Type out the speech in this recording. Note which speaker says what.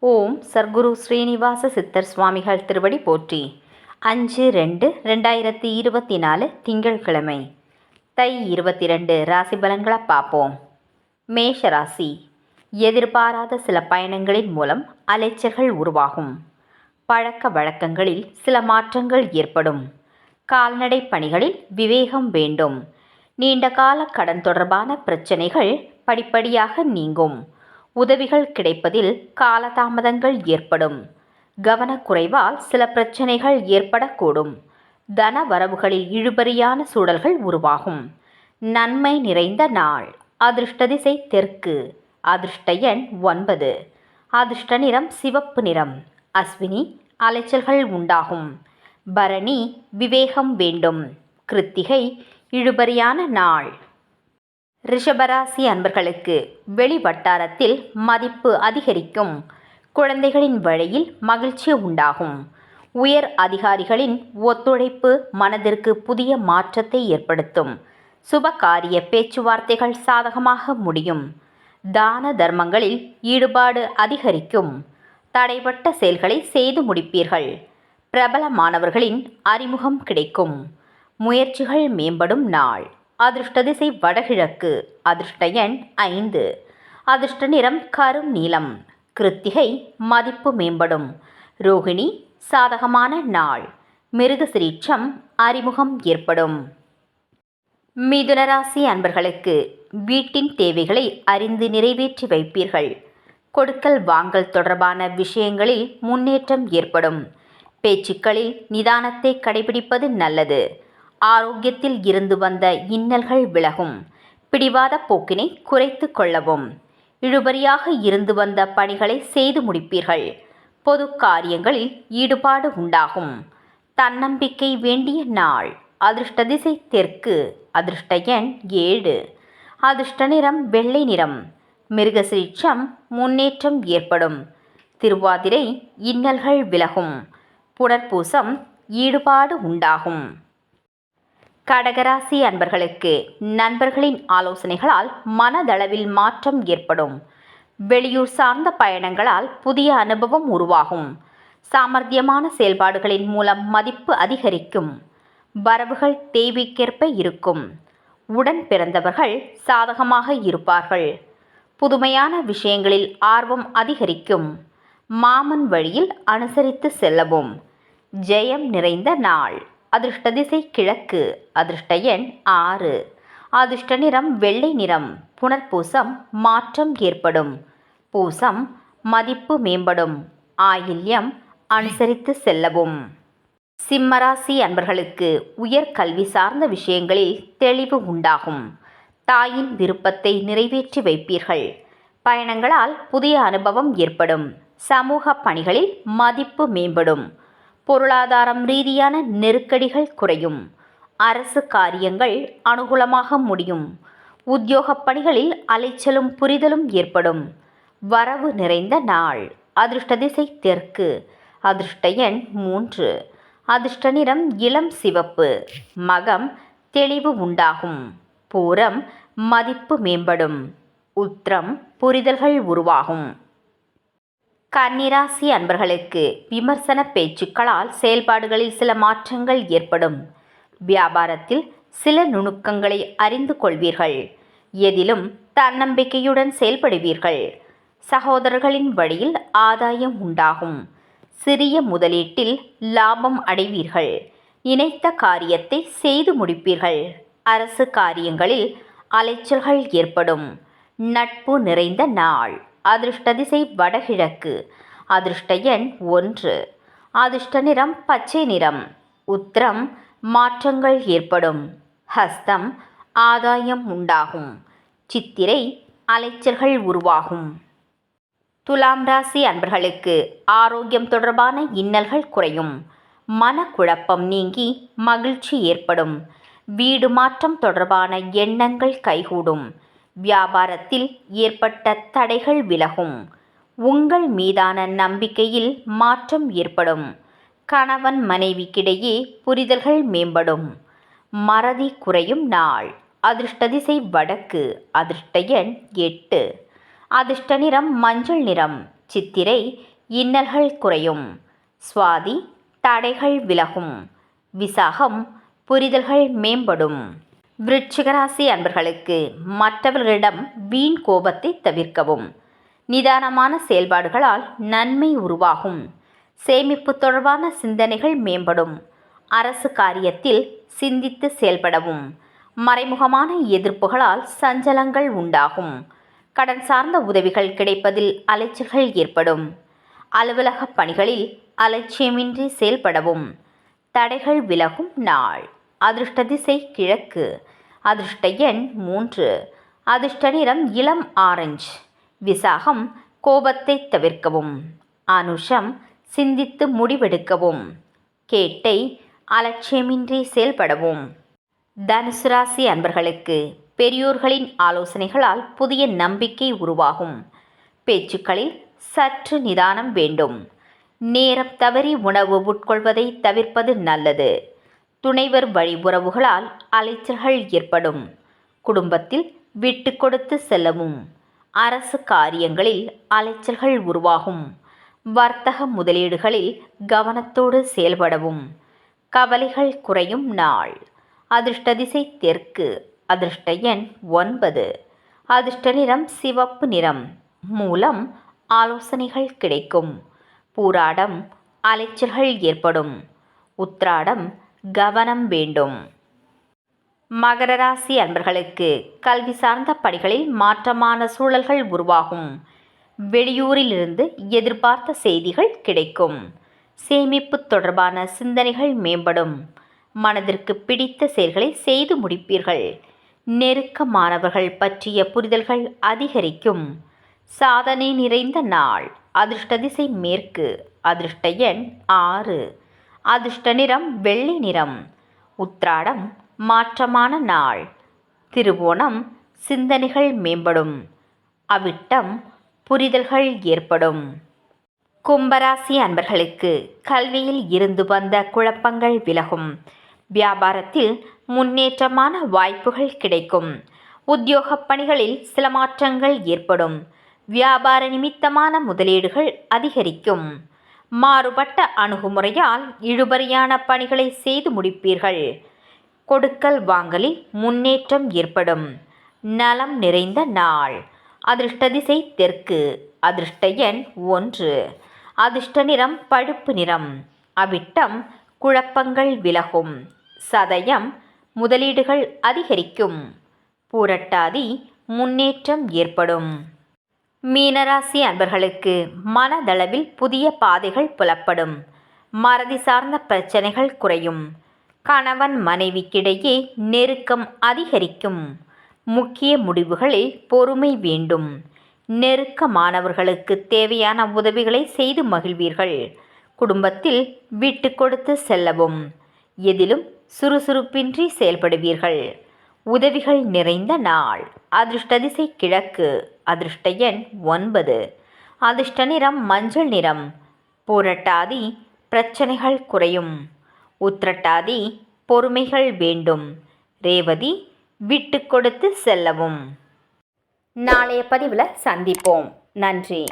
Speaker 1: ஓம் சர்க்குரு ஸ்ரீனிவாச சித்தர் சுவாமிகள் திருவடி போற்றி. அஞ்சு ரெண்டு ரெண்டாயிரத்தி இருபத்தி நாலு திங்கட்கிழமை தை இருபத்தி ரெண்டு ராசி பலன்களை பார்ப்போம். மேஷ ராசி. எதிர்பாராத சில பயணங்களின் மூலம் அலைச்சல்கள் உருவாகும். பழக்க வழக்கங்களில் சில மாற்றங்கள் ஏற்படும். கால்நடை பணிகளில் விவேகம் வேண்டும். நீண்டகால கடன் தொடர்பான பிரச்சனைகள் படிப்படியாக நீங்கும். உதவிகள் கிடைப்பதில் காலதாமதங்கள் ஏற்படும். கவனக்குறைவால் சில பிரச்சனைகள் ஏற்படக்கூடும். தன வரவுகளில் இழுபறியான சூழல்கள் உருவாகும். நன்மை நிறைந்த நாள். அதிர்ஷ்ட திசை தெற்கு. அதிர்ஷ்ட எண் ஒன்பது. அதிர்ஷ்ட நிறம் சிவப்பு நிறம். அஸ்வினி அலைச்சல்கள் உண்டாகும். பரணி விவேகம் வேண்டும். கிருத்திகை இழுபறியான நாள். ரிஷபராசி அன்பர்களுக்கு வெளி வட்டாரத்தில் மதிப்பு அதிகரிக்கும். குழந்தைகளின் வழியில் மகிழ்ச்சி உண்டாகும். உயர் அதிகாரிகளின் ஒத்துழைப்பு மனதிற்கு புதிய மாற்றத்தை ஏற்படுத்தும். சுபகாரிய பேச்சுவார்த்தைகள் சாதகமாக முடியும். தான தர்மங்களில் ஈடுபாடு அதிகரிக்கும். தடைப்பட்ட செயல்களை செய்து முடிப்பீர்கள். பிரபலமானவர்களின் அறிமுகம் கிடைக்கும். முயற்சிகள் மேம்படும் நாள். அதிர்ஷ்ட திசை வடகிழக்கு அதிர்ஷ்ட எண் ஐந்து. அதிர்ஷ்ட நிறம் கரும் நீளம் கிருத்திகை மதிப்பு மேம்படும். ரோகிணி சாதகமான நாள். மிருகசிரீட்சம் அறிமுகம் ஏற்படும். மிதுனராசி அன்பர்களுக்கு வீட்டின் தேவைகளை அறிந்து நிறைவேற்றி வைப்பீர்கள். கொடுக்கல் வாங்கல் தொடர்பான விஷயங்களில் முன்னேற்றம் ஏற்படும். பேச்சுக்களில் நிதானத்தை கடைபிடிப்பது நல்லது. ஆரோக்கியத்தில் இருந்து வந்த இன்னல்கள் விலகும். பிடிவாத போக்கினை குறைத்து கொள்ளவும். இழுபறியாக இருந்து வந்த பணிகளை செய்து முடிப்பீர்கள். பொது காரியங்களில் ஈடுபாடு உண்டாகும். தன்னம்பிக்கை வேண்டிய நாள். அதிர்ஷ்ட திசை தெற்கு. அதிர்ஷ்ட எண் ஏழு. அதிர்ஷ்ட நிறம் வெள்ளை நிறம். மிருகசிரீட்சம் முன்னேற்றம் ஏற்படும். திருவாதிரை இன்னல்கள் விலகும். புனர்பூசம் ஈடுபாடு உண்டாகும். கடகராசி அன்பர்களுக்கு நண்பர்களின் ஆலோசனைகளால் மனதளவில் மாற்றம் ஏற்படும். வெளியூர் சார்ந்த பயணங்களால் புதிய அனுபவம் உருவாகும். சாமர்த்தியமான செயல்பாடுகளின் மூலம் மதிப்பு அதிகரிக்கும். வரவுகள் தேவைக்கேற்ப இருக்கும். உடன் பிறந்தவர்கள் சாதகமாக இருப்பார்கள். புதுமையான விஷயங்களில் ஆர்வம் அதிகரிக்கும். மாமன் வழியில் அனுசரித்து செல்லவும். ஜெயம் நிறைந்த நாள். அதிர்ஷ்ட திசை கிழக்கு அதிர்ஷ்ட எண் ஆறு. அதிர்ஷ்ட நிறம் வெள்ளை நிறம் புனர்பூசம் மாற்றம் ஏற்படும். பூசம் மதிப்பு மேம்படும் ஆயில்யம் அனுசரித்து செல்லவும். சிம்மராசி அன்பர்களுக்கு உயர் கல்வி சார்ந்த விஷயங்களில் தெளிவு உண்டாகும். தாயின் விருப்பத்தை நிறைவேற்றி வைப்பீர்கள். பயணங்களால் புதிய அனுபவம் ஏற்படும். சமூக பணிகளில் மதிப்பு மேம்படும். பொருளாதாரம் ரீதியான நெருக்கடிகள் குறையும். அரசு காரியங்கள் அனுகூலமாக முடியும். உத்தியோகப் பணிகளில் அலைச்சலும் புரிதலும் ஏற்படும். வரவு நிறைந்த நாள். அதிர்ஷ்ட திசை தெற்கு. அதிர்ஷ்ட எண் மூன்று. அதிர்ஷ்ட நிறம் இளம் சிவப்பு. மகம் தெளிவு உண்டாகும். பூரம் மதிப்பு மேம்படும். உத்திரம் புரிதல்கள் உருவாகும். கன்னிராசி அன்பர்களுக்கு விமர்சன பேச்சுக்களால் செயல்பாடுகளில் சில மாற்றங்கள் ஏற்படும். வியாபாரத்தில் சில நுணுக்கங்களை அறிந்து கொள்வீர்கள். எதிலும் தன்னம்பிக்கையுடன் செயல்படுவீர்கள். சகோதரர்களின் வழியில் ஆதாயம் உண்டாகும். சிறிய முதலீட்டில் லாபம் அடைவீர்கள். நினைத்த காரியத்தை செய்து முடிப்பீர்கள். அரசு காரியங்களில் அலைச்சல்கள் ஏற்படும். நட்பு நிறைந்த நாள். அதிர்ஷ்ட திசை வடகிழக்கு. அதிர்ஷ்ட எண் ஒன்று. அதிர்ஷ்ட நிறம் பச்சை நிறம். உத்திரம் மாற்றங்கள் ஏற்படும். ஹஸ்தம் ஆதாயம் உண்டாகும். சித்திரை அலைச்சல்கள் உருவாகும். துலாம் ராசி அன்பர்களுக்கு ஆரோக்கியம் தொடர்பான இன்னல்கள் குறையும். மனக்குழப்பம் நீங்கி மகிழ்ச்சி ஏற்படும். வீடு மாற்றம் தொடர்பான எண்ணங்கள் கைகூடும். வியாபாரத்தில் ஏற்பட்ட தடைகள் விலகும். உங்கள் மீதான நம்பிக்கையில் மாற்றம் ஏற்படும். கணவன் மனைவிக்கிடையே புரிதல்கள் மேம்படும். மறதி குறையும் நாள். அதிர்ஷ்ட திசை வடக்கு அதிர்ஷ்ட எண் எட்டு. அதிர்ஷ்ட நிறம் மஞ்சள் நிறம் சித்திரை இன்னல்கள் குறையும். சுவாதி தடைகள் விலகும். விசாகம் புரிதல்கள் மேம்படும். விருட்சிகராசி அன்பர்களுக்கு மற்றவர்களிடம் வீண் கோபத்தை தவிர்க்கவும். நிதானமான செயல்பாடுகளால் நன்மை உருவாகும். சேமிப்பு தொடர்பான சிந்தனைகள் மேம்படும். அரசு காரியத்தில் சிந்தித்து செயல்படவும். மறைமுகமான எதிர்ப்புகளால் சஞ்சலங்கள் உண்டாகும். கடன் சார்ந்த உதவிகள் கிடைப்பதில் அலைச்சல்கள் ஏற்படும். அலுவலக பணிகளில் அலட்சியமின்றி செயல்படவும். தடைகள் விலகும் நாள். அதிர்ஷ்ட திசை கிழக்கு. அதிர்ஷ்ட எண் மூன்று. அதிர்ஷ்ட நிறம் இளம் ஆரஞ்சு. விசாகம் கோபத்தை தவிர்க்கவும். அனுஷம் சிந்தித்து முடிவெடுக்கவும். கேட்டை அலட்சியமின்றி செயல்படவும். தனுசு ராசி அன்பர்களுக்கு பெரியோர்களின் ஆலோசனைகளால் புதிய நம்பிக்கை உருவாகும். பேச்சுக்களில் சற்று நிதானம் வேண்டும். நேரம் தவறி உணவு உட்கொள்வதை தவிர்ப்பது நல்லது. துணைவர் வழி உறவுகளால் அலைச்சல்கள் ஏற்படும். குடும்பத்தில் விட்டு கொடுத்து செல்லவும். அரசு காரியங்களில் அலைச்சல்கள் உருவாகும். வர்த்தக முதலீடுகளில் கவனத்தோடு செயல்படவும். கவலைகள் குறையும் நாள். அதிர்ஷ்ட திசை தெற்கு. அதிர்ஷ்ட எண் ஒன்பது. அதிர்ஷ்ட நிறம் சிவப்பு நிறம். மூலம் ஆலோசனைகள் கிடைக்கும். பூராடம் அலைச்சல்கள் ஏற்படும். உத்ராடம் கவனம் வேண்டும். மகர ராசி அன்பர்களுக்கு கல்வி சார்ந்த பணிகளில் மாற்றமான சூழல்கள் உருவாகும். வெளியூரிலிருந்து எதிர்பார்த்த செய்திகள் கிடைக்கும். சேமிப்பு தொடர்பான சிந்தனைகள் மேம்படும். மனதிற்கு பிடித்த செயல்களை செய்து முடிப்பீர்கள். நெருக்கமானவர்கள் பற்றிய புரிதல்கள் அதிகரிக்கும். சாதனை நிறைந்த நாள். அதிர்ஷ்ட திசை மேற்கு. அதிர்ஷ்ட எண் ஆறு. அதிர்ஷ்ட நிறம் வெள்ளி நிறம். உத்ராடம் மாற்றமான நாள். திருவோணம் சிந்தனைகள் மேம்படும். அவிட்டம் புரிதல்கள் ஏற்படும். கும்பராசி அன்பர்களுக்கு கல்வியில் இருந்து வந்த குழப்பங்கள் விலகும். வியாபாரத்தில் முன்னேற்றமான வாய்ப்புகள் கிடைக்கும். உத்தியோகப் பணிகளில் சில மாற்றங்கள் ஏற்படும். வியாபார நிமித்தமான முதலீடுகள் அதிகரிக்கும். மாறுபட்ட அணுகுமுறையால் இழுபறியான பணிகளை செய்து முடிப்பீர்கள். கொடுக்கல் வாங்கலில் முன்னேற்றம் ஏற்படும். நலம் நிறைந்த நாள். அதிர்ஷ்ட திசை தெற்கு. அதிர்ஷ்ட எண் ஒன்று. அதிர்ஷ்ட நிறம் பழுப்பு நிறம். அவிட்டம் குழப்பங்கள் விலகும். சதயம் முதலீடுகள் அதிகரிக்கும். பூரட்டாதி முன்னேற்றம் ஏற்படும். மீனராசி அன்பர்களுக்கு மனதளவில் புதிய பாதைகள் புலப்படும். மறதி சார்ந்த பிரச்சனைகள் குறையும். கணவன் மனைவிக்கிடையே நெருக்கம் அதிகரிக்கும். முக்கிய முடிவுகளில் பொறுமை வேண்டும். நெருக்கமானவர்களுக்கு தேவையான உதவிகளை செய்து மகிழ்வீர்கள். குடும்பத்தில் விட்டு கொடுத்து செல்லவும். எதிலும் சுறுசுறுப்பின்றி செயல்படுவீர்கள். உதவிகள் நிறைந்த நாள். அதிர்ஷ்ட திசை கிழக்கு அதிர்ஷ்ட எண் ஒன்பது. அதிர்ஷ்ட நிறம் மஞ்சள் நிறம் புரட்டாதி பிரச்சனைகள் குறையும். உத்திரட்டாதி பொறுமைகள் வேண்டும். ரேவதி விட்டு கொடுத்து செல்லவும். நாளைய பதிவில் சந்திப்போம். நன்றி.